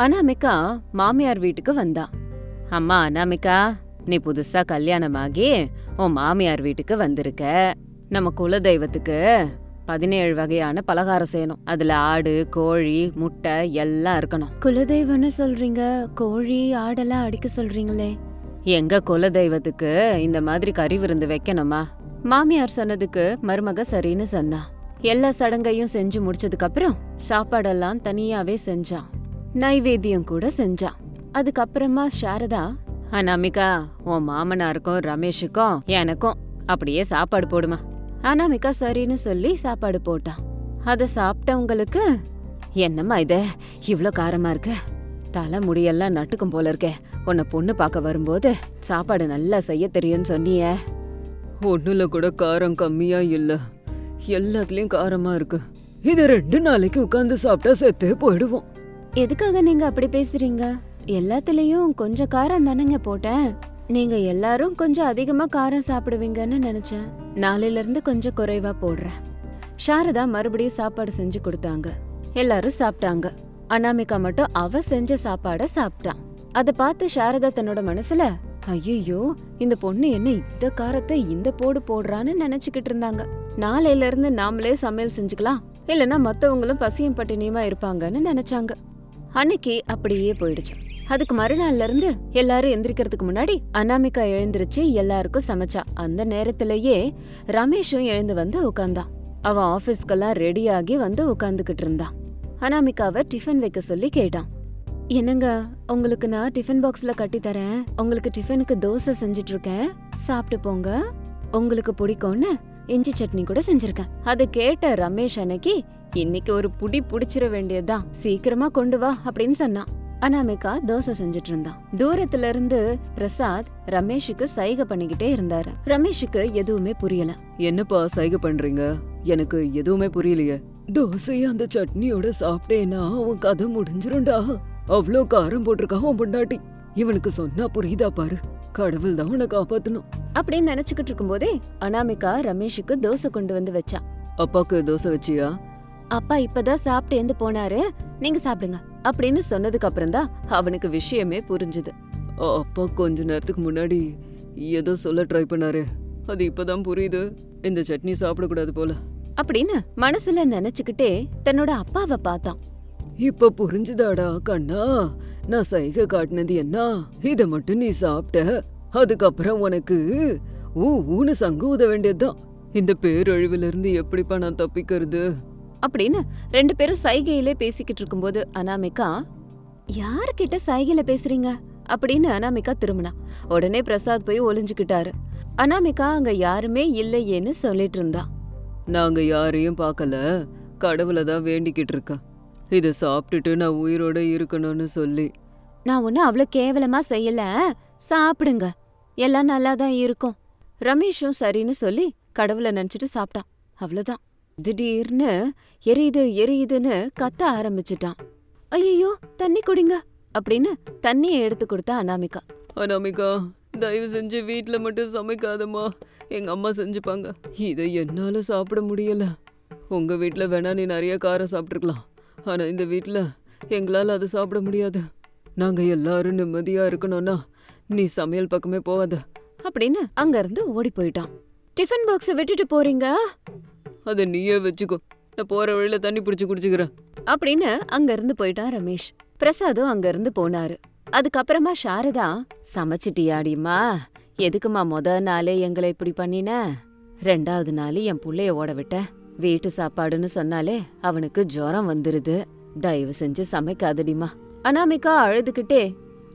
அனாமிகா மாமியார் வீட்டுக்கு வந்தா. அம்மா அனாமிகா நீ புதுசா கல்யாணமாகி உன் மாமியார் வீட்டுக்கு வந்திருக்க. நம்ம குலதெய்வத்துக்கு பதினேழு வகையான பலகாரம் செய்யணும். அதுல ஆடு கோழி முட்டை எல்லாம் இருக்கணும். குலதெய்வம்னு சொல்றீங்க? கோழி ஆடெல்லாம் அடிக்க சொல்றீங்களே. எங்க குலதெய்வத்துக்கு இந்த மாதிரி கறி விருந்து வைக்கணுமா? மாமியார் சொன்னதுக்கு மருமக சரின்னு சொன்னா. எல்லா சடங்கையும் செஞ்சு முடிச்சதுக்கு அப்புறம் சாப்பாடெல்லாம் தனியாவே செஞ்சான் நைவேத்தியம் கூட செஞ்சான். அதுக்கப்புறமா சாரதா அனாமிகா உன் மாமனாருக்கும் ரமேஷுக்கும் எனக்கும் அப்படியே சாப்பாடு போடுமா? அனாமிகா சரின்னு சொல்லி சாப்பாடு போட்டான். அதை சாப்பிட்டவங்களுக்கு என்னம்மா இது? இவ்வளோ காரமா இருக்கு? தலை முடியெல்லாம் நட்டுக்கும் போல இருக்கே. உன்னை பொண்ணு பார்க்க வரும்போது சாப்பாடு நல்லா செய்ய தெரியும்னு சொன்னியே. ஒண்ணுல கூட காரம் கம்மியா இல்ல. எல்லாத்துலயும் காரமா இருக்கு. இது ரெண்டு நாளைக்கு உட்காந்து சாப்பிட்டா செத்தே போயிடுவோம். எதுக்காக நீங்க அப்படி பேசுறீங்க? எல்லாத்துலயும் கொஞ்சம் காரம் தானேங்க போட்டேன். நீங்க எல்லாரும் கொஞ்சம் அதிகமா காரம் சாப்பிடுவீங்கன்னு நினைச்சேன். நாளையில இருந்து கொஞ்சம் குறைவா போடுறேன். சாரதா மறுபடியும் சாப்பாடு செஞ்சு கொடுத்தாங்க. எல்லாரும் சாப்பிட்டாங்க. அனாமிகா மட்டும் அவ செஞ்ச சாப்பாட சாப்பிட்டான் அதை பார்த்து சாரதா தன்னோட மனசுல ஐயோ இந்த பொண்ணு என்ன இந்த காரத்தை இந்த போடு போடுறான்னு நினைச்சுக்கிட்டு இருந்தாங்க. நாளையில இருந்து நாமளே சமையல் செஞ்சுக்கலாம். இல்லனா மத்தவங்களும் பசியும் பட்டினியுமா இருப்பாங்கன்னு நினைச்சாங்க. அன்னைக்கு அப்படியே போயிடுச்சு. அதுக்கு மறுநாள்ல இருந்து எல்லாரும் எந்திரிக்கிறதுக்கு முன்னாடி அனாமிகா எழுந்திருச்சு எல்லாருக்கும் சமைச்சா. அந்த நேரத்திலேயே ரமேஷும் எழுந்து வந்து உட்கார்ந்தான் அவன் ஆபீஸ்க்கெல்லாம் ரெடியாகி வந்து உட்காந்துக்கிட்டு இருந்தான். அனாமிகாவை டிஃபன் வைக்க சொல்லி கேட்டான். என்னங்க உங்களுக்கு நான் டிஃபன் பாக்ஸ்ல கட்டி தரேன். உங்களுக்கு டிஃபனுக்கு தோசை செஞ்சுட்டு இருக்கேன் சாப்பிட்டு போங்க. உங்களுக்கு பிடிக்கும்னு இஞ்சி சட்னி கூட செஞ்சிருக்கேன். அதை கேட்ட ரமேஷ் அன்னைக்கு இன்னைக்கு ஒரு புடி புடிச்சிட வேண்டியதுதான் சீக்கிரமா கொண்டு வா அப்படின்னு சொன்னான். அனாமிகா தோசை செஞ்சுட்டு இருந்தான். தூரத்துல இருந்து பிரசாத் ரமேஷுக்கு சைகை பண்ணிக்கிட்டே இருந்தாரு. ரமேஷுக்கு எதுவுமே புரியல. என்னப்பா சைகை பண்றீங்க? எனக்கு எதுவுமே புரியலையே. தோசைய அந்த சட்னியோட சாப்பிட்டேன்னா அவன் கதை முடிஞ்சிரும்டா. அவ்ளோ காரம் போட்டிருக்கான் அவன் பொண்டாட்டி. இவனுக்கு சொன்னா புரியுதா பாரு. கடவுள் தான் உன்னை காப்பாத்தணும். அப்படின்னு நினைச்சுக்கிட்டு இருக்கும்போதே அனாமிகா ரமேஷுக்கு தோசை கொண்டு வந்து வச்சா. அப்பாக்கு தோசை வச்சியா? அப்பா இப்பதான் சாப்பிட்டு எந்து போனாரு. நீங்க சாப்பிடுங்க. அப்படின்னு சொன்னதுக்கு அப்புறம் தான் அவனுக்கு விஷயமே புரிஞ்சுது. அப்பா கொஞ்ச நேரத்துக்கு முன்னாடி ஏதோ சொல்ல ட்ரை பண்ணாரு. அது இப்பதான் புரியுது. இந்த சட்னி சாப்பிடக்கூடாது போல. அப்படின்னு மனசுல நினைச்சுக்கிட்டே தன்னோட அப்பாவை பார்த்தான். இப்ப புரிஞ்சுதாடா கண்ணா. நான் சைகை காட்டினது என்ன? இத மட்டும் நீ சாப்பிட்ட. அதுக்கப்புறம் உனக்கு ஊ ஊன்னு சங்கு ஊத வேண்டியதுதான். இந்த பேரழிவுல இருந்து எப்படிப்பா நான் தப்பிக்கிறது? அப்படின்னு ரெண்டு பேரும் சைகையிலே பேசிக்கிட்டு இருக்கும்போது அனாமிகா யார்கிட்ட சைகையில பேசுறீங்க? அப்படின்னு அனாமிகா திரும்பினா. உடனே பிரசாத் போய் ஒளிஞ்சுக்கிட்டாரு. அனாமிகா அங்க யாருமே இல்லையேன்னு சொல்லிட்டு இருந்தா. நாங்க யாரையும் பார்க்கல. கடவுளை தான் வேண்டிக்கிட்டு இருக்கேன் இத சாப்பிட்டுட்டு நான் உயிரோட இருக்கணும்னு சொல்லி. நான் ஒன்னும் அவ்வளோ கேவலமா செய்யல. சாப்பிடுங்க. எல்லாம் நல்லா தான் இருக்கும். ரமேஷும் சரின்னு சொல்லி கடவுளை நினைச்சிட்டு சாப்பிட்டான். அவ்வளவுதான். திடீர்னு எரியுது எரியுதுன்னு கத்த ஆரம்பிச்சிட்டான். ஐயோ தண்ணி குடிங்க அப்படின்னு தண்ணியை எடுத்து கொடுத்தா அனாமிகா. அனாமிகா தயவு செஞ்சு வீட்ல மட்டும் சமைக்காதம்மா. எங்க அம்மா செஞ்சுப்பாங்க. இதை என்னால சாப்பிட முடியல. உங்க வீட்ல வேணா நீ நிறைய காரம் சாப்பிட்டுருக்கலாம். ஆனா இந்த வீட்ல எங்களால அதை சாப்பிட முடியாது. நாங்க எல்லாரும் நிம்மதியா இருக்கணும்னா நீ சமையல் பக்கமே போகாத. அப்படின்னு அங்க இருந்து ஓடி போயிட்டான். டிஃபன் பாக்ஸ விட்டுட்டு போறீங்க? அதை நீயே வச்சுக்கோ. நான் போற வழியில தண்ணி பிடிச்சு குடிச்சுக்கிறேன். அப்படின்னு அங்க இருந்து போயிட்டான் ரமேஷ். பிரசாதும் அங்க இருந்து போனாரு. அதுக்கப்புறமா சாரதா சமைச்சிட்டியாடிம்மா எதுக்குமா முத நாளே எங்களை இப்படி பண்ணின? ரெண்டாவது நாள் என் புள்ளைய ஓட விட்ட. வீட்டு சாப்பாடுன்னு சொன்னாலே அவனுக்கு ஜுரம் வந்துருது. தயவு செஞ்சு சமைக்காதடிமா அனாமிகா அழுதுகிட்டே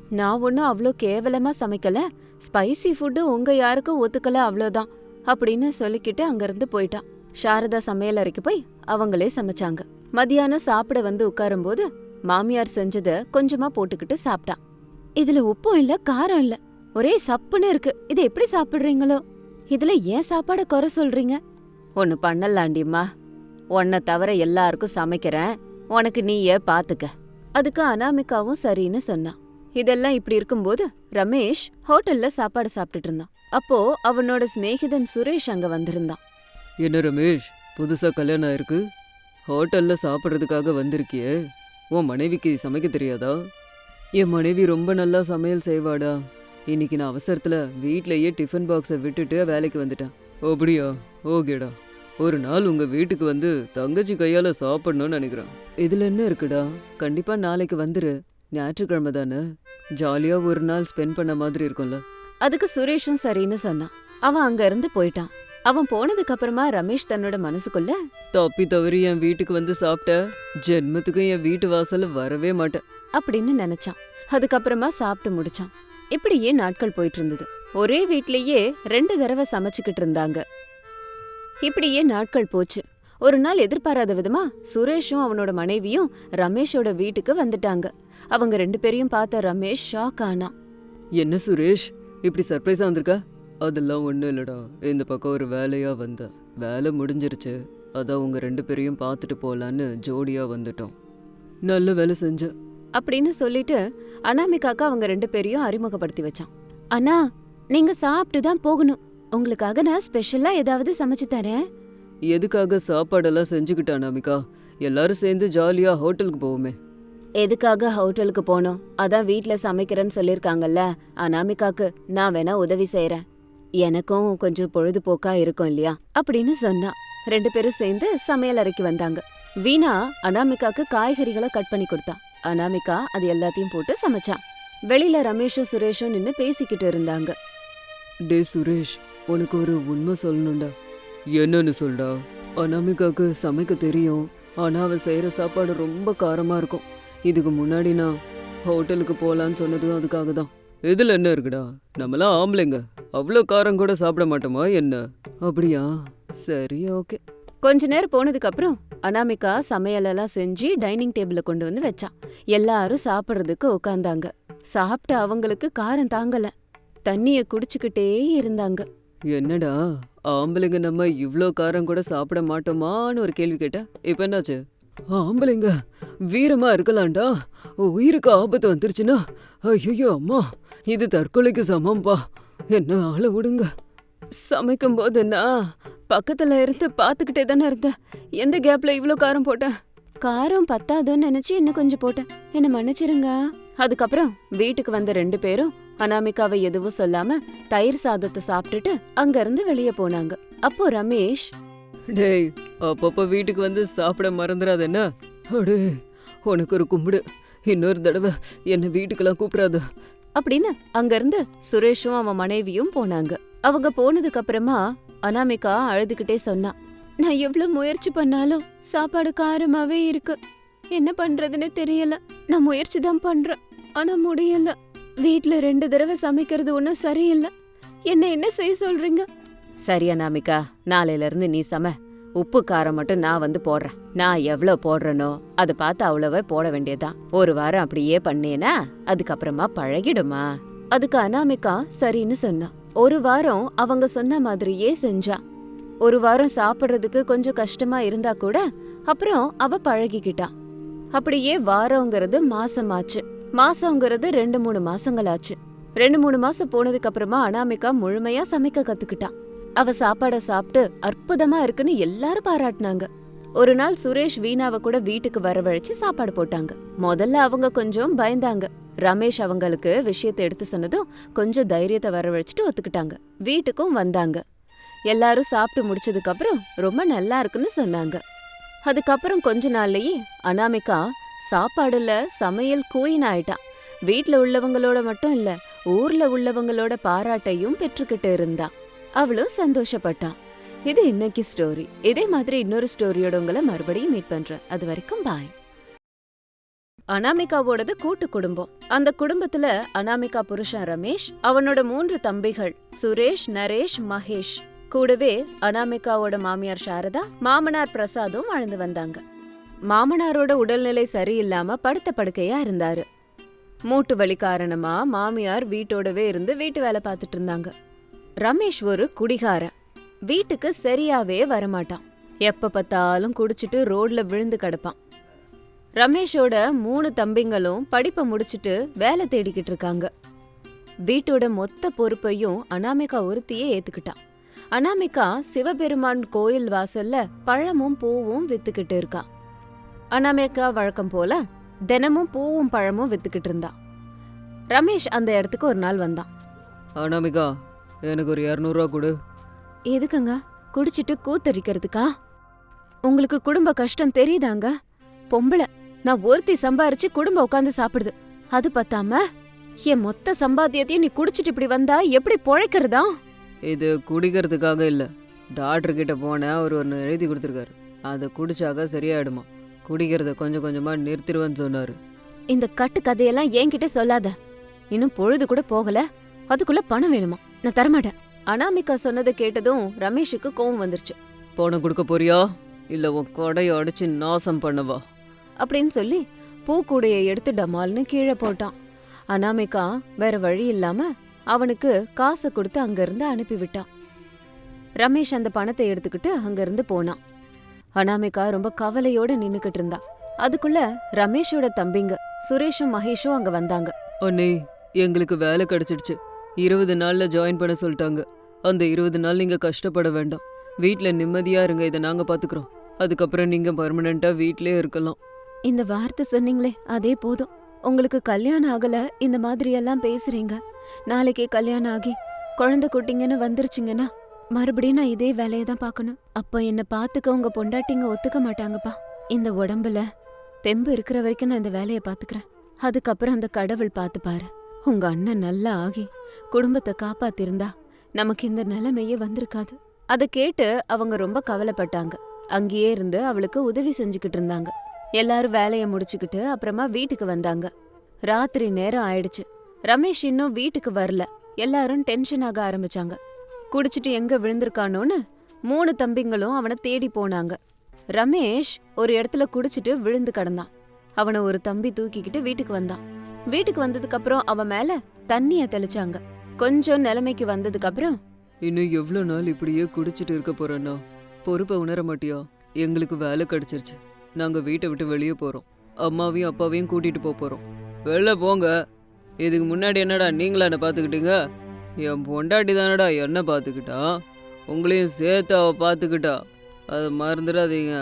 நான் ஒன்னும் அவ்வளோ கேவலமா சமைக்கல. ஸ்பைசி ஃபுட்டு உங்க யாருக்கும் ஒத்துக்கல அவ்வளோதான் அப்படின்னு சொல்லிக்கிட்டு அங்கிருந்து போயிட்டான். சாரதா சமையல் அறைக்கு போய் அவங்களே சமைச்சாங்க. மதியானம் சாப்பிட வந்து உட்காரும்போது மாமியார் செஞ்சத கொஞ்சமா போட்டுக்கிட்டு சாப்பிட்டான். இதுல உப்பும் இல்ல காரம் இல்ல. ஒரே சப்புன்னு இருக்கு. இதை எப்படி சாப்பிடுறீங்களோ? இதுல ஏன் சாப்பாட குறை சொல்றீங்க? ஒன்னு பண்ணலாண்டிம்மா. உன்னை தவிர எல்லாருக்கும் சமைக்கிறேன். உனக்கு நீயே பாத்துக்க. அதுக்கு அனாமிகாவும் சரின்னு சொன்னான். இதெல்லாம் இப்படி இருக்கும்போது ரமேஷ் ஹோட்டல்ல சாப்பாடு சாப்பிட்டுட்டு இருந்தான். அப்போ அவனோட சிநேகிதன் சுரேஷ் அங்க வந்திருந்தான். என்ன ரமேஷ் புதுசா கல்யாணம் ஆயிருக்கு? ஹோட்டல்ல சாப்பிட்றதுக்காக வந்திருக்கியே. உன் மனைவிக்கு சமைக்க தெரியாதா? என் மனைவி ரொம்ப நல்லா சமையல் செய்வாடா. இன்னைக்கு நான் அவசரத்தில் வீட்லயே டிஃபன் பாக்ஸை விட்டுட்டு வேலைக்கு வந்துட்டேன். அப்படியா? ஓகேடா. ஒரு நாள் உங்கள் வீட்டுக்கு வந்து தங்கச்சி கையால் சாப்பிடணும்னு நினைக்கிறேன். இதில் என்ன இருக்குடா? கண்டிப்பாக நாளைக்கு வந்துரு. ஞாயிற்றுக்கிழமை தானே? ஜாலியாக ஒரு நாள் ஸ்பெண்ட் பண்ண மாதிரி இருக்கும்ல. அதுக்கு சுரேஷும் சரின்னு சொன்னான். அவன் அங்க இருந்து போயிட்டான். அவன் போனதுக்கு அப்புறமா ரமேஷ் தன்னோட மனசுக்குள்ள தப்பி தவறி என் வீட்டுக்கு வந்து சாப்பிட்ட ஜென்மத்துக்கு என் வீட்டு வாசல்ல வரவே மாட்டேன். அப்படின்னு நினைச்சான். அதுக்கப்புறமா சாப்பிட்டு முடிச்சான். இப்படியே நாட்கள் போயிட்டு இருந்தது ஒரே வீட்லயே ரெண்டு தடவை சமைச்சுக்கிட்டு இருந்தாங்க. இப்படியே நாட்கள் போச்சு. ஒரு நாள் எதிர்பாராத விதமா சுரேஷும் அவனோட மனைவியும் ரமேஷோட வீட்டுக்கு வந்துட்டாங்க. அவங்க ரெண்டு பேரையும் பார்த்த ரமேஷ் ஷாக் ஆனான். என்ன சுரேஷ்? இப்படி சர்ப்ரைஸா வந்திருக்க? அதெல்லாம் ஒன்றும் இல்லடா. இந்த பக்கம் ஒரு வேலையா வந்தேன் வேலை முடிஞ்சிருச்சு. அதான் உங்க ரெண்டு பேரையும் பார்த்துட்டு போலான்னு ஜோடியா வந்துட்டோம். நல்ல வேலை செஞ்ச. அப்படின்னு சொல்லிட்டு அனாமிகாக்கு அவங்க ரெண்டு பேரையும் அறிமுகப்படுத்தி வச்சான். அண்ணா நீங்க சாப்பிட்டு தான் போகணும். உங்களுக்காக நான் ஸ்பெஷலா ஏதாவது சமைச்சு தரேன்? எதுக்காக சாப்பாடெல்லாம் செஞ்சுக்கிட்டா அனாமிகா? எல்லாரும் சேர்ந்து ஜாலியா ஹோட்டலுக்கு போவோமே. எதுக்காக ஹோட்டலுக்கு போனோம்? அதான் வீட்டில் சமைக்கிறேன்னு சொல்லிருக்காங்கல்ல அனாமிகாக்கு நான் வேணா உதவி செய்யறேன் எனக்கும் கொஞ்சம் பொழுதுபோக்கா இருக்கும் இல்லையா? அப்படின்னு சொன்னா. ரெண்டு பேரும் சேர்ந்து சமையல் அறைக்கு வந்தாங்க. வீணா அனாமிகாக்கு காய்கறிகளை கட் பண்ணி கொடுத்தா அனாமிகா அது எல்லாத்தையும் போட்டு சமைச்சான். வெளியில ரமேஷும் சுரேஷும் நின்னு பேசிக்கிட்டு இருந்தாங்க. டே சுரேஷ் உனக்கு ஒரு உண்மை சொல்லணும்டா. என்னன்னு சொல்டா? அனாமிகாக்கு சமைக்க தெரியும். ஆனா அவ செய்யற சாப்பாடு ரொம்ப காரமா இருக்கும். இதுக்கு முன்னாடி நான் ஹோட்டலுக்கு போலான்னு சொன்னது அதுக்காக தான் இதுல என்ன இருக்குடா? நம்மளாம் ஆம்பளைங்க. அவ்வளோ காரம் கூட சாப்பிட மாட்டோமா என்ன? அப்படியா? சரி ஓகே. கொஞ்ச நேரம் போனதுக்கு அப்புறம் அனாமிகா சமையலெல்லாம் செஞ்சு டைனிங் டேபிள்ல கொண்டு வந்து வச்சான். எல்லாரும் சாப்பிடுறதுக்கு உட்காந்தாங்க சாப்பிட்ட அவங்களுக்கு காரம் தாங்கல. தண்ணிய குடிச்சுக்கிட்டே இருந்தாங்க. என்னடா? ஆம்பளைங்க நம்ம இவ்ளோ காரம் கூட சாப்பிட மாட்டோமான்னு ஒரு கேள்வி கேட்டா இப்ப என்னாச்சு? ஆம்பளைங்க வீரமா இருக்கலாம்டா. உயிருக்கு ஆபத்து வந்துருச்சுன்னா ஐயோ அம்மா இது தற்கொலைக்கு சமம்பா. என்ன ஆள விடுங்க. சமைக்கும் போது நான் பக்கத்துல இருந்து பாத்துக்கிட்டே தானே இருந்தேன். எந்த கேப்ல இவ்ளோ காரம் போட்டேன்? காரம் பத்தாதோன்னு நினைச்சு இன்னும் கொஞ்சம் போட்டேன். என்ன மன்னிச்சிருங்க. அதுக்கப்புறம் வீட்டுக்கு வந்த ரெண்டு பேரும் அனாமிகாவை எதுவும் சொல்லாம தயிர் சாதத்தை சாப்பிட்டுட்டு அங்க இருந்து வெளியே போனாங்க. அப்போ ரமேஷ் டேய் அப்பப்போ வீட்டுக்கு வந்து சாப்பிட மறந்துடாத என்ன அடு உனக்கு ஒரு கும்பிடு. இன்னொரு தடவை என்னை வீட்டுக்கெல்லாம் கூப்பிடாத. அப்படின்னு அங்கிருந்து சுரேஷும் அவன் மனைவியும் போனாங்க. அவங்க போனதுக்கு அப்புறமா அனாமிகா அழுதுகிட்டே சொன்னா நான் எவ்வளவு முயற்சி பண்ணாலும் சாப்பாடு காரமாவே இருக்கு. என்ன பண்றதுன்னு தெரியல. நான் முயற்சி தான் பண்றேன். ஆனா முடியல. வீட்ல ரெண்டு தடவை சமைக்கிறது ஒன்றும் சரியில்லை. என்ன என்ன செய்ய சொல்றீங்க? சரி அனாமிகா நாளையில இருந்து நீ சம உப்பு காரம் மட்டும் நான் வந்து போடுறேன். நான் எவ்வளவு போடுறேனோ அதை பார்த்து அவ்வளவே போட வேண்டியதுதான். ஒரு வாரம் அப்படியே பண்ணேனா அதுக்கப்புறமா பழகிடுமா? அதுக்கு அனாமிகா சரின்னு சொன்னா. ஒரு வாரம் அவங்க சொன்ன மாதிரியே செஞ்சா. ஒரு வாரம் சாப்பிட்றதுக்கு கொஞ்சம் கஷ்டமா இருந்தா கூட அப்புறம் அவ பழகிக்கிட்டா. அப்படியே வாரங்கிறது மாசமாச்சு. மாசங்கிறது ரெண்டு மூணு மாசங்களாச்சு. ரெண்டு மூணு மாசம் போனதுக்கு அப்புறமா அனாமிகா முழுமையா சமைக்க கத்துக்கிட்டா. அவ சாப்பாட சாப்பிட்டு அற்புதமா இருக்குன்னு எல்லாரும் பாராட்டினாங்க. ஒரு நாள் சுரேஷ் வீணாவை கூட வீட்டுக்கு வரவழைச்சு சாப்பாடு போட்டாங்க. முதல்ல அவங்க கொஞ்சம் பயந்தாங்க. ரமேஷ் அவங்களுக்கு விஷயத்தை எடுத்து சொன்னதும் கொஞ்சம் தைரியத்தை வரவழைச்சிட்டு ஒத்துக்கிட்டாங்க. வீட்டுக்கும் வந்தாங்க. எல்லாரும் சாப்பிட்டு முடிச்சதுக்கு அப்புறம் ரொம்ப நல்லா இருக்குன்னு சொன்னாங்க. அதுக்கப்புறம் கொஞ்ச நாள்லயே அனாமிகா சாப்பாடுல சமையல் குயின் ஆயிட்டான் வீட்டில் உள்ளவங்களோட மட்டும் இல்ல ஊர்ல உள்ளவங்களோட பாராட்டையும் பெற்றுக்கிட்டு இருந்தான் அவளும் சந்தோஷப்பட்டா. இது இன்னைக்கு ஸ்டோரி இதே மாதிரி இன்னொரு ஸ்டோரியோட உங்களை மறுபடியும் மீட் பண்றேன். அது வரைக்கும் பாய் அனாமிகாவோடது கூட்டு குடும்பம். அந்த குடும்பத்துல அனாமிகா புருஷன் ரமேஷ் அவனோட மூன்று தம்பிகள் சுரேஷ் நரேஷ் மகேஷ். கூடவே அனாமிகாவோட மாமியார் சாரதா மாமனார் பிரசாதும் வாழ்ந்து வந்தாங்க. மாமனாரோட உடல்நிலை சரியில்லாம படுத்த படுக்கையா இருந்தாரு. மூட்டு வலி காரணமா மாமியார் வீட்டோடவே இருந்து வீட்டு வேலை பார்த்துட்டு இருந்தாங்க. ரமேஷ் ஒரு குடிகாரன். வீட்டுக்கு சரியாவே வரமாட்டான். எப்ப பார்த்தாலும் குடிச்சிட்டு ரோட்ல விழுந்து கிடப்பான். ரமேஷோட மூணு தம்பிங்களும் படிப்பை முடிச்சிட்டு வேலை தேடிக்கிட்டு இருக்காங்க. வீட்டோட மொத்த பொறுப்பையும் அனாமிகா ஒருத்தியே ஏத்துக்கிட்டான். அனாமிகா சிவபெருமான் கோயில் வாசல்ல பழமும் பூவும் வித்துக்கிட்டு இருக்கா. அனாமிகா வழக்கம் போல தினமும் பூவும் பழமும் வித்துக்கிட்டு இருந்தா. ரமேஷ் அந்த இடத்துக்கு ஒரு நாள் வந்தான். அனாமிகா எனக்கு ஒரு இரநூறுவா கொடு. எதுக்குங்க? குடிச்சிட்டு கூத்தரிக்கிறதுக்கா? உங்களுக்கு குடும்ப கஷ்டம் தெரியுதாங்க? பொம்பளை நான் ஒருத்தி சம்பாரிச்சு குடும்பம் உட்காந்து சாப்பிடுது. அது பத்தாம என் மொத்த சம்பாத்தியத்தையும் நீ குடிச்சிட்டு இப்படி வந்தா எப்படி பொழைக்கிறதா? இது குடிக்கிறதுக்காக இல்லை. டாக்டர் கிட்ட போனேன் அவர் ஒன்று எழுதி கொடுத்துருக்காரு. அதை குடிச்சாக்க சரியாயிடுமா? குடிக்கிறத கொஞ்சம் கொஞ்சமாக நிறுத்திடுவேன்னு சொன்னார். இந்த கட்டு கதையெல்லாம் என்கிட்ட சொல்லாத. இன்னும் பொழுது கூட போகல. அதுக்குள்ள பணம் வேணுமா? நான் தரமாட்டேன். அனாமிகா சொன்னதை கேட்டதும் ரமேஷுக்கு கோவம் வந்துருச்சு. பணம் கொடுக்க போறியா? இல்லை உன் கொடையை அடிச்சு நாசம் பண்ணவா? அப்படின்னு சொல்லி பூக்கூடையை எடுத்து டமால்னு கீழே போட்டான். அனாமிகா வேற வழி இல்லாம அவனுக்கு காசை கொடுத்து அங்கிருந்து அனுப்பி விட்டான். ரமேஷ் அந்த பணத்தை எடுத்துக்கிட்டு அங்கிருந்து போனான். அனாமிகா ரொம்ப கவலையோட நின்னுக்கிட்டு இருந்தா. அதுக்குள்ள ரமேஷோட தம்பிங்க சுரேஷும் மகேஷும் அங்க வந்தாங்க. அண்ணே எங்களுக்கு வேலை கிடைச்சிடுச்சு. இருபது நாளில் ஜாயின் பண்ண சொல்லிட்டாங்க. அந்த இருபது நாள் நீங்கள் கஷ்டப்பட வேண்டாம். வீட்டில் நிம்மதியாக இருங்க இதை நாங்கள் பார்த்துக்குறோம் அதுக்கப்புறம் நீங்கள் பர்மனெண்ட்டாக வீட்டிலே இருக்கலாம். இந்த வார்த்தை சொன்னீங்களே அதே போதும். உங்களுக்கு கல்யாணம் ஆகல இந்த மாதிரி எல்லாம் பேசுறீங்க. நாளைக்கே கல்யாணம் ஆகி குழந்தை குட்டிங்கன்னு வந்துருச்சுங்கன்னா மறுபடியும் நான் இதே வேலையை தான் பார்க்கணும். அப்போ என்ன பார்த்துக்க உங்க பொண்டாட்டிங்க ஒத்துக்க மாட்டாங்கப்பா. இந்த உடம்புல தெம்பு இருக்கிற வரைக்கும் நான் இந்த வேலையை பார்த்துக்கிறேன். அதுக்கப்புறம் அந்த கடவுள் பார்த்துப்பாரு. உங்க அண்ணன் நல்லா ஆகி குடும்பத்தை காப்பாத்திருந்தா நமக்கு இந்த நிலைமையே வந்திருக்காது. அதை கேட்டு அவங்க ரொம்ப கவலைப்பட்டாங்க. அங்கேயே இருந்து அவளுக்கு உதவி செஞ்சுக்கிட்டு இருந்தாங்க. எல்லாரும் வேலையை முடிச்சுக்கிட்டு அப்புறமா வீட்டுக்கு வந்தாங்க. ராத்திரி நேரம் ஆயிடுச்சு. ரமேஷ் இன்னும் வீட்டுக்கு வரல. எல்லாரும் டென்ஷன் ஆக ஆரம்பிச்சாங்க. குடிச்சிட்டு எங்க விழுந்திருக்கானோன்னு மூணு தம்பிங்களும் அவனை தேடி போனாங்க. ரமேஷ் ஒரு இடத்துல குடிச்சிட்டு விழுந்து கிடந்தான். அவனை ஒரு தம்பி தூக்கிக்கிட்டு வீட்டுக்கு வந்தான். வீட்டுக்கு வந்ததுக்கு அப்புறம் அவன் மேல தண்ணிய தெளிச்சாங்க. கொஞ்சம் நிலைமைக்கு வந்ததுக்கு அப்புறம் இன்னும் எவ்வளோ நாள் இப்படியே குடிச்சிட்டு இருக்க போறேன்னா? பொறுப்பை உணர மாட்டியா? எங்களுக்கு வேலை கிடைச்சிருச்சு. நாங்கள் வீட்டை விட்டு வெளியே போகிறோம் அம்மாவையும் அப்பாவையும் கூட்டிகிட்டு போக போகிறோம் வெளில போங்க. இதுக்கு முன்னாடி என்னடா நீங்களா என்ன பார்த்துக்கிட்டீங்க? என் பொண்டாட்டி தானடா என்ன பார்த்துக்கிட்டா? உங்களையும் சேர்த்து அவள் பார்த்துக்கிட்டா? அதை மறந்துடாதீங்க.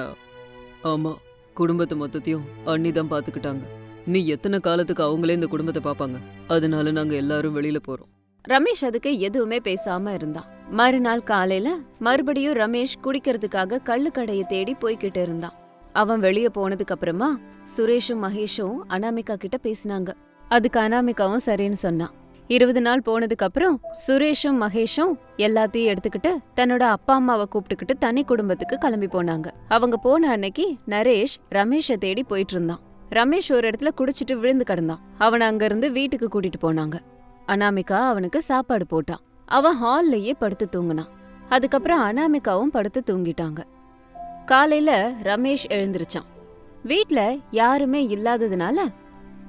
ஆமாம் குடும்பத்தை மொத்தத்தையும் அண்ணி தான் பார்த்துக்கிட்டாங்க. நீ எத்தனை காலத்துக்கு அவங்களே இந்த குடும்பத்தை பார்ப்பாங்க? அதனால நாங்க எல்லாரும் வெளியில போறோம். ரமேஷ் அதுக்கு எதுவுமே பேசாம இருந்தான். மறுநாள் காலையில மறுபடியும் ரமேஷ் குடிக்கிறதுக்காக கள்ளு கடையை தேடி போய்கிட்டு இருந்தான். அவன் வெளிய போனதுக்கு அப்புறமா சுரேஷும் மகேஷும் அனாமிகா கிட்ட பேசினாங்க. அதுக்கு அனாமிகாவும் சரின்னு சொன்னான். இருபது நாள் போனதுக்கு அப்புறம் சுரேஷும் மகேஷும் எல்லாத்தையும் எடுத்துக்கிட்டு தன்னோட அப்பா அம்மாவை கூப்பிட்டுக்கிட்டு தனி குடும்பத்துக்கு கிளம்பி போனாங்க. அவங்க போன அன்னைக்கு நரேஷ் ரமேஷை தேடி போயிட்டு இருந்தான். ரமேஷ் ஒரு இடத்துல குடிச்சிட்டு விழுந்து கிடந்தான். அவனை அங்கிருந்து வீட்டுக்கு கூட்டிட்டு போனாங்க. அனாமிகா அவனுக்கு சாப்பாடு போட்டான். அவன் ஹால்லயே படுத்து தூங்குனான். அதுக்கப்புறம் அனாமிகாவும் படுத்து தூங்கிட்டாங்க. காலையில ரமேஷ் எழுந்திருச்சான். வீட்ல யாருமே இல்லாததுனால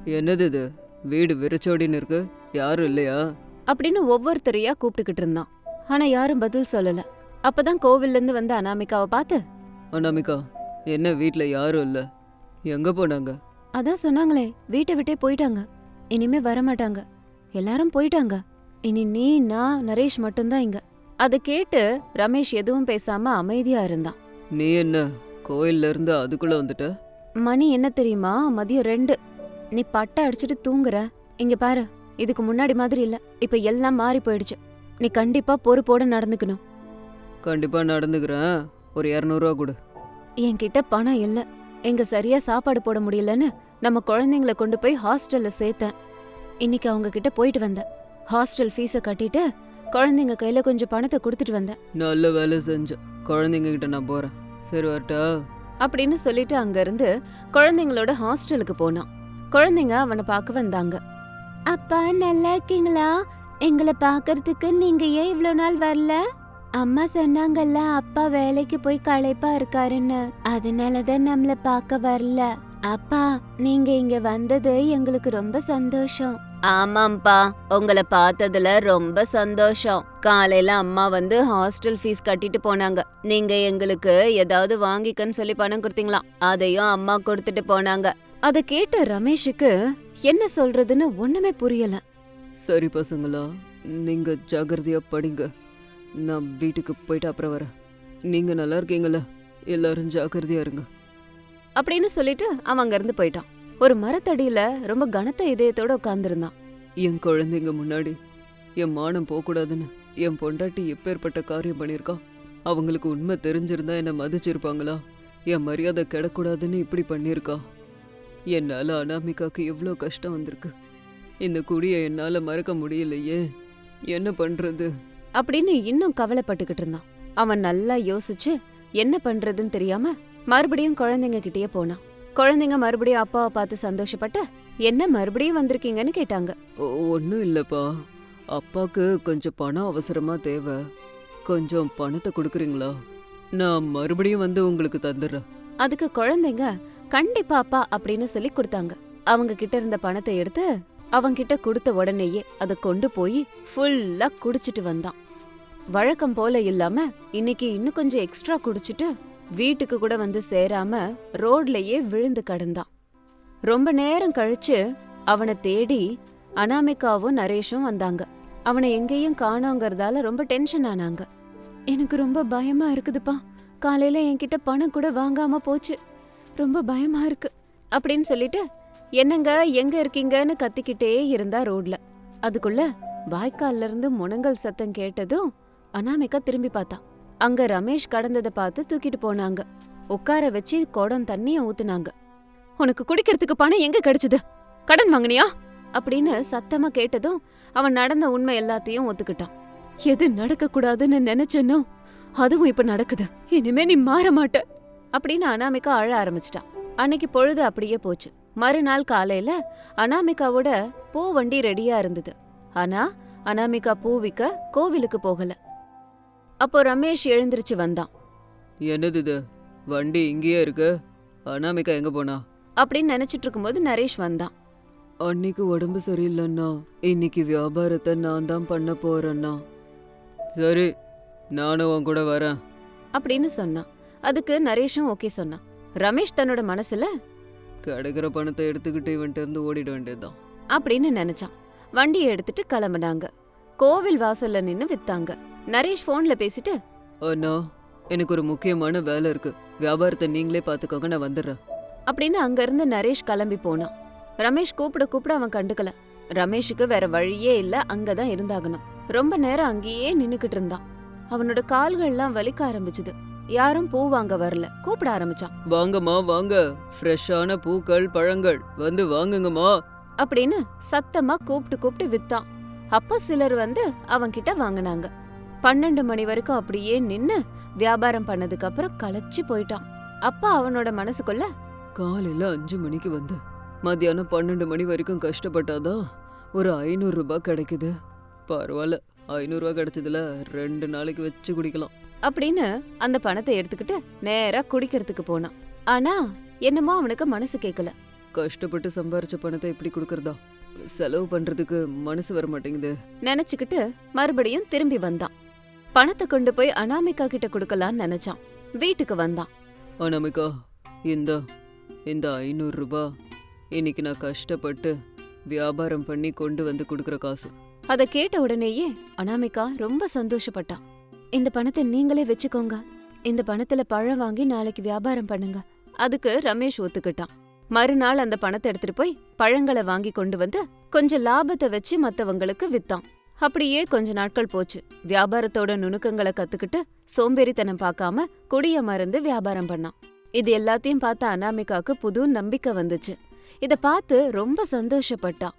என்னது இது? வீடு விரிச்சோடின்னு இருக்கு. யாரும் இல்லையா? அப்படின்னு ஒவ்வொருத்தரையா கூப்பிட்டுக்கிட்டு இருந்தான். ஆனா யாரும் பதில் சொல்லல. அப்பதான் கோவில்ல இருந்து வந்த அனாமிகாவை பார்த்து அனாமிகா என்ன வீட்டில் யாரும் இல்லை? எங்கே போனாங்க? அதான் சொன்னாங்களே வீட்டை விட்டே போயிட்டாங்க. இனிமே வரமாட்டாங்க. எல்லாரும் போயிட்டாங்க. இனி நீ நான் நரேஷ் மட்டும்தான் இங்க. அதை கேட்டு ரமேஷ் எதுவும் பேசாம அமைதியா இருந்தான். நீ என்ன கோயில்ல இருந்து அதுக்குள்ள வந்துட்ட? மணி என்ன தெரியுமா? மதியம் ரெண்டு. நீ பட்டை அடிச்சிட்டு தூங்குற. இங்க பாரு இதுக்கு முன்னாடி மாதிரி இல்ல. இப்ப எல்லாம் மாறி போயிடுச்சு. நீ கண்டிப்பா பொறுப்போட நடந்துக்கணும். கண்டிப்பா நடந்துக்கிறேன். ஒரு இரநூறுவா கொடு. என்கிட்ட பணம் இல்ல. எங்க சரியா சாப்பாடு போட முடியலன்னு நம்ம குழந்தைங்கள கொண்டு போய் ஹாஸ்டல்ல சேர்த்தேன். இன்னைக்கு அவங்க கிட்ட போயிட்டு வந்தேன். ஹாஸ்டல் ஃபீஸ கட்டிட்டு குழந்தைங்க கையில கொஞ்சம் பணத்தை கொடுத்துட்டு வந்தேன். நல்ல வேலை செஞ்ச. குழந்தைங்க கிட்ட நான் போறேன். சரி வரட்டா? அப்படின்னு சொல்லிட்டு அங்கிருந்து குழந்தைங்களோட ஹாஸ்டலுக்கு போனான். குழந்தைங்க அவனை பார்க்க வந்தாங்க. அப்பா நல்லா இருக்கீங்களா? எங்களை பார்க்கறதுக்கு நீங்க ஏன் இவ்ளோ நாள் வரல? அம்மா சொன்னாங்கல்ல அப்பா வேலைக்கு போய் களைப்பா இருக்காருன்னு. அதனாலதான் நம்மள பார்க்க வரல. அப்பா நீங்க இங்க வந்தது எங்களுக்கு ரொம்ப சந்தோஷம். ஆமாம்ப்பா உங்களை பார்த்ததுல ரொம்ப சந்தோஷம். காலையில அம்மா வந்து ஹாஸ்டல் ஃபீஸ் கட்டிட்டு போனாங்க. நீங்க எங்களுக்கு ஏதாவது வாங்கிக்கன்னு சொல்லி பணம் கொடுத்தீங்களாம் அதையும் அம்மா கொடுத்துட்டு போனாங்க. அத கேட்ட ரமேஷுக்கு என்ன சொல்றதுன்னு ஒண்ணுமே புரியல. சரி பசங்களா நீங்க ஜாகிரதையா படிங்க. நான் வீட்டுக்கு போயிட்டு அப்புறம் வரேன். நீங்க நல்லா இருக்கீங்களா எல்லாரும் ஜாக்கிரதையா இருங்க. அப்படின்னு சொல்லிட்டு அவன் அங்கிருந்து போயிட்டான். ஒரு மரத்தடியில ரொம்ப கனத்த இதயத்தோட உட்கார்ந்திருந்தான். என் குழந்தைங்க முன்னாடி என் மானம் போகக்கூடாதுன்னு என் பொண்டாட்டி எப்பேற்பட்ட காரியம் பண்ணியிருக்கா? அவங்களுக்கு உண்மை தெரிஞ்சிருந்தா என்னை மதிச்சிருப்பாங்களா? என் மரியாதை கெடக்கூடாதுன்னு இப்படி பண்ணியிருக்கா? என்னால் அனாமிகாக்கு எவ்வளோ கஷ்டம் வந்திருக்கு? இந்த குடியை என்னால் மறக்க முடியலையே. என்ன பண்ணுறது அப்படின்னு இன்னும் கவலைப்பட்டுக்கிட்டு இருந்தான். அவன் நல்லா யோசிச்சு என்ன பண்றதுன்னு தெரியாம மறுபடியும் குழந்தைங்க கிட்டயே போனான். குழந்தைங்க மறுபடியும் அப்பாவை பார்த்து சந்தோஷப்பட்டு என்ன மறுபடியும் வந்திருக்கீங்கன்னு கேட்டாங்க. ஒன்றும் இல்லைப்பா. அப்பாவுக்கு கொஞ்சம் பணம் அவசரமாக தேவை. கொஞ்சம் பணத்தை கொடுக்குறீங்களா? நான் மறுபடியும் வந்து உங்களுக்கு தந்துடுறேன். அதுக்கு குழந்தைங்க கண்டிப்பா அப்பா அப்படின்னு சொல்லி கொடுத்தாங்க. அவங்க கிட்ட இருந்த பணத்தை எடுத்து அவங்க கிட்ட கொடுத்த உடனேயே அதை கொண்டு போய் ஃபுல்லா குடிச்சிட்டு வந்தான். வழக்கம் போல இல்லாம இன்னைக்கு இன்னும் கொஞ்சம் எக்ஸ்ட்ரா குடிச்சிட்டு வீட்டுக்கு கூட வந்து சேராம ரோட்லயே விழுந்து கடந்தான். ரொம்ப நேரம் கழிச்சு அவனை தேடி அனாமிகாவும் நரேஷும் வந்தாங்க. அவனை எங்கேயும் காணோங்கிறதால ரொம்ப டென்ஷன் ஆனாங்க. எனக்கு ரொம்ப பயமா இருக்குதுப்பா. காலையில என்கிட்ட பணம் கூட வாங்காம போச்சு. ரொம்ப பயமா இருக்கு. அப்படின்னு சொல்லிட்டு என்னங்க எங்க இருக்கீங்கன்னு கத்திக்கிட்டே இருந்தா ரோட்ல. அதுக்குள்ள வாய்க்கால்ல இருந்து முனங்கல் சத்தம் கேட்டதும் அனாமிகா திரும்பி பார்த்தா. அங்க ரமேஷ் கடந்ததை பார்த்து தூக்கிட்டு போனாங்க. உட்கார வச்சு குடம் தண்ணிய ஊத்துனாங்க. உனக்கு குடிக்கிறதுக்கு பணம் எங்க கிடைச்சது? கடன் வாங்குனியா? அப்படின்னு சத்தமா கேட்டதும் அவன் நடந்த உண்மை எல்லாத்தையும் ஒத்துக்கிட்டான். எது நடக்க கூடாதுன்னு நினைச்சனோ அதுவும் இப்ப நடக்குது. இனிமே நீ மாற மாட்ட. அப்படின்னு அனாமிகா அழ ஆரம்பிச்சிட்டான் அன்னைக்கு பொழுது அப்படியே போச்சு. மறுநாள் காலையில அனாமிகாவோட பூ வண்டி ரெடியா இருந்தது. ஆனா அனாமிகா பூ விக்க கோவிலுக்கு போகல. அப்போ ரமேஷ் எழுந்திருச்சு வந்தான். என்னது இது? வண்டி இங்கேயே இருக்கு. அனாமிகா எங்க போனா? அப்படின்னு நினைச்சிட்டு இருக்கும்போது நரேஷ் வந்தான். அன்னைக்கு உடம்பு சரியில்லைண்ணா இன்னைக்கு வியாபாரத்தை நான் தான் பண்ண போறேண்ணா சரி நானும் உன் கூட வரேன். அப்படின்னு சொன்னான். அதுக்கு நரேஷும் ஓகே சொன்னான். ரமேஷ் தன்னோட மனசுல கிடைக்கிற பணத்தை எடுத்துக்கிட்டு இவன்ட்டு இருந்து ஓடிட வேண்டியதுதான். அப்படின்னு நினைச்சான். வண்டியை எடுத்துட்டு கிளம்புனாங்க. கோவில் வாசல்ல நின்னு வித்தாங்க. நரேஷ் போன்ல பேசிட்டு அண்ணா எனக்கு ஒரு முக்கியமான வேலை இருக்கு. வியாபாரத்தை நீங்களே பார்த்துக்கோங்க நான் வந்துடுறேன். அப்படின்னு அங்க இருந்து நரேஷ் கிளம்பி போனான். ரமேஷ் கூப்பிட கூப்பிட அவன் கண்டுக்கல. ரமேஷுக்கு வேற வழியே இல்ல அங்கதான் இருந்தாகணும். ரொம்ப நேரம் அங்கேயே நின்னுக்கிட்டு இருந்தான். அவனோட கால்கள்லாம் வலிக்க ஆரம்பிச்சுது. யாரும் பூ வாங்க வரல. கூப்பிட ஆரம்பிச்சான். வாங்கம்மா வாங்க. ஃப்ரெஷ்ஷான பூக்கள் பழங்கள். வந்து வாங்குங்கம்மா. அப்படின்னு சத்தமா கூப்பிட்டு கூப்பிட்டு வித்தான். அப்ப சிலர் வந்து அவன்கிட்ட வாங்குனாங்க. பன்னெண்டு மணி வரைக்கும் அப்படியே நின்னு வியாபாரம் பண்ணதுக்கு அப்புறம் களைச்சு போயிட்டான். அப்ப அவனோட மனசுக்குள்ள காலையில அஞ்சு மணிக்கு வந்து மத்தியானம் பன்னெண்டு மணி வரைக்கும் கஷ்டப்பட்டாதான் ஒரு ஐநூறு ரூபாய் கிடைக்குது. பரவாயில்ல ஐநூறுரூவா கிடைச்சதுல ரெண்டு நாளைக்கு வச்சு குடிக்கலாம். அப்படின்னு அந்த பணத்தை எடுத்துக்கிட்டு நேரா குடிக்கிறதுக்கு போனான். ஆனா என்னமோ அவனுக்கு மனசு கேக்கல. கஷ்டப்பட்டு சம்பாரிச்ச பணத்தை எப்படி கொடுக்கறதா? செலவு பண்றதுக்கு மனசு வர மாட்டேங்குது நினைச்சுக்கிட்டு மறுபடியும் திரும்பி வந்தான். பணத்தை கொண்டு போய் அனாமிகா கிட்ட கொடுக்கலான்னு நினைச்சான். வீட்டுக்கு வந்தான். அனாமிகா இந்த இந்த ஐநூறு ரூபாய் இன்னைக்கு நான் கஷ்டப்பட்டு வியாபாரம் பண்ணி கொண்டு வந்து கொடுக்குற காசு. அத கேட்ட உடனேயே அனாமிகா ரொம்ப சந்தோஷப்பட்டான் இந்த பணத்தை நீங்களே வச்சுக்கோங்க. இந்த பணத்துல பழம் வாங்கி நாளைக்கு வியாபாரம் பண்ணுங்க. அதுக்கு ரமேஷ் ஒத்துக்கிட்டான். மறுநாள் அந்த பணத்தை எடுத்துட்டு போய் பழங்களை வாங்கி கொண்டு வந்து கொஞ்சம் லாபத்தை வச்சு மத்தவங்களுக்கு வித்தான். அப்படியே கொஞ்ச நாட்கள் போச்சு. வியாபாரத்தோட நுணுக்கங்களை கத்துக்கிட்டு சோம்பேறித்தனம் பார்க்காம குடிய மருந்து வியாபாரம் பண்ணான். இது எல்லாத்தையும் பார்த்த அனாமிகாக்கு புது நம்பிக்கை வந்துச்சு. இத பார்த்து ரொம்ப சந்தோஷப்பட்டான்.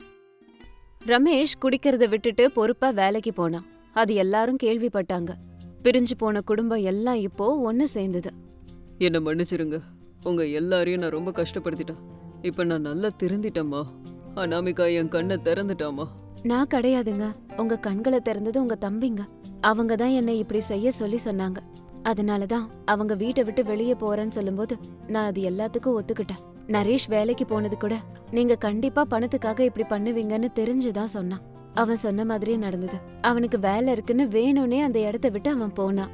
ரமேஷ் குடிக்கிறத விட்டுட்டு பொறுப்பா வேலைக்கு போனான். அது எல்லாரும் கேள்விப்பட்டாங்க. பிரிஞ்சு போன குடும்பம் எல்லாம் இப்போ ஒன்னு சேர்ந்தது. என்னை மன்னிச்சிருங்க. உங்க எல்லாரையும் நான் ரொம்ப கஷ்டப்படுத்திட்டேன். இப்போ நான் நல்லா திருந்திட்டேம்மா. அனாமிகா என் கண்ணை திறந்துட்டாமா நான் கிடையாதுங்க. உங்க கண்களை திறந்தது உங்க தம்பிங்க. அவங்க தான் என்னை இப்படி செய்ய சொல்லி சொன்னாங்க. அதனாலதான் அவங்க வீட்டை விட்டு வெளியே போறேன்னு சொல்லும்போது நான் அது எல்லாத்துக்கும் ஒத்துக்கிட்டேன். நரேஷ் வேலைக்கு போனது கூட நீங்க கண்டிப்பா பணத்துக்காக இப்படி பண்ணுவீங்கன்னு தெரிஞ்சுதான் சொன்னான். அவன் சொன்ன மாதிரியே நடந்தது. அவனுக்கு வேலை இருக்குன்னு வேணும்னே அந்த இடத்த விட்டு அவன் போனான்.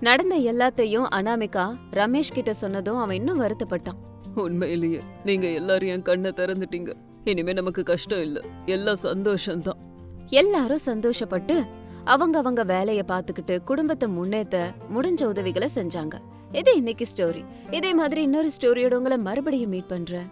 நடந்த எல்லாத்தையும் அனாமிகா ரமேஷ் கிட்ட சொன்னதும் அவன் இன்னும் வருத்தப்பட்டான். உண்மையிலேயே நீங்க எல்லாரும் என் கண்ணை திறந்துட்டீங்க. இனிமே நமக்கு கஷ்டம் இல்ல. எல்லாம் சந்தோஷம்தான். எல்லாரும் சந்தோஷப்பட்டு அவங்க அவங்க வேலைய பார்த்துக்கிட்டு குடும்பத்தை முன்னேத்த முடிஞ்ச உதவிகளை செஞ்சாங்க. இது இன்னைக்கு ஸ்டோரி இதே மாதிரி இன்னொரு ஸ்டோரியோட உங்களை மறுபடியும் மீட் பண்றேன்.